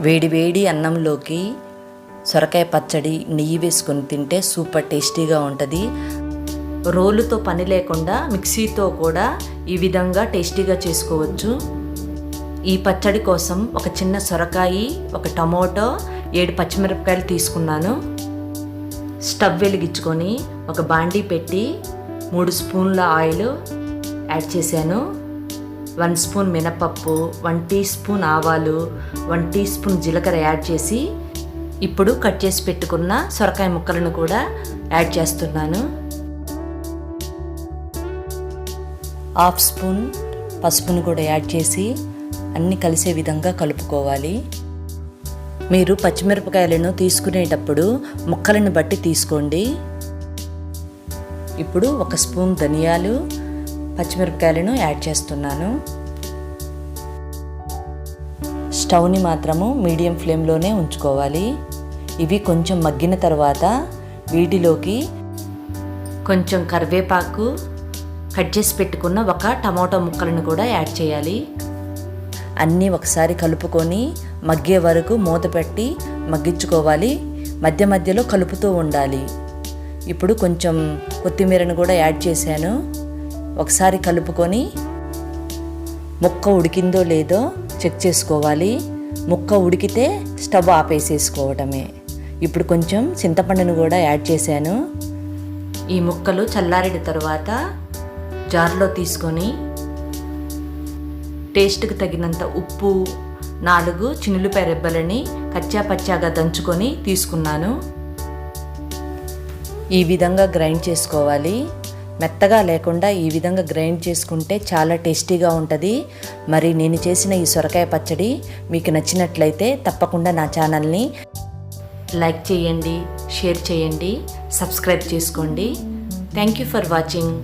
వేడివేడి అన్నంలోకి సొరకాయ పచ్చడి నెయ్యి వేసుకొని తింటే సూపర్ టేస్టీగా ఉంటుంది. రోలుతో పని లేకుండా మిక్సీతో కూడా ఈ విధంగా టేస్టీగా చేసుకోవచ్చు. ఈ పచ్చడి కోసం ఒక చిన్న సొరకాయ ఒక టమోటో ఏడు పచ్చిమిరపకాయలు తీసుకున్నాను. స్టవ్ వెలిగించుకొని ఒక బాండీ పెట్టి మూడు స్పూన్ల ఆయిల్ యాడ్ చేశాను. వన్ స్పూన్ మినపప్పు వన్ టీ స్పూన్ ఆవాలు వన్ టీ స్పూన్ జీలకర్ర యాడ్ చేసి ఇప్పుడు కట్ చేసి పెట్టుకున్న సొరకాయ ముక్కలను కూడా యాడ్ చేస్తున్నాను. హాఫ్ స్పూన్ పసుపును కూడా యాడ్ చేసి అన్నీ కలిసే విధంగా కలుపుకోవాలి. మీరు పచ్చిమిరపకాయలను తీసుకునేటప్పుడు ముక్కలను బట్టి తీసుకోండి. ఇప్పుడు ఒక స్పూన్ ధనియాలు పచ్చిమిరపకాయలను యాడ్ చేస్తున్నాను. స్టవ్ని మాత్రము మీడియం ఫ్లేమ్లోనే ఉంచుకోవాలి. ఇవి కొంచెం మగ్గిన తర్వాత వీటిలోకి కొంచెం కరివేపాకు కట్ చేసి పెట్టుకున్న ఒక టమాటో ముక్కలను కూడా యాడ్ చేయాలి. అన్నీ ఒకసారి కలుపుకొని మగ్గే వరకు మూత పెట్టి మగ్గించుకోవాలి. మధ్య మధ్యలో కలుపుతూ ఉండాలి. ఇప్పుడు కొంచెం కొత్తిమీరను కూడా యాడ్ చేశాను. ఒకసారి కలుపుకొని ముక్క ఉడికిందో లేదో చెక్ చేసుకోవాలి. ముక్క ఉడికితే స్టవ్ ఆపేసేసుకోవటమే. ఇప్పుడు కొంచెం చింతపండును కూడా యాడ్ చేశాను. ఈ ముక్కలు చల్లారిన తర్వాత జార్లో తీసుకొని టేస్ట్కి తగినంత ఉప్పు నాలుగు చినులుపాయ రెబ్బలని కచ్చా పచ్చాగా దంచుకొని తీసుకున్నాను. ఈ విధంగా గ్రైండ్ చేసుకోవాలి. మెత్తగా లేకుండా ఈ విధంగా గ్రైండ్ చేసుకుంటే చాలా టేస్టీగా ఉంటుంది. మరి నేను చేసిన ఈ సొరకాయ పచ్చడి మీకు నచ్చినట్లయితే తప్పకుండా నా ఛానల్ని లైక్ చేయండి షేర్ చేయండి సబ్స్క్రైబ్ చేసుకోండి. Thank you for watching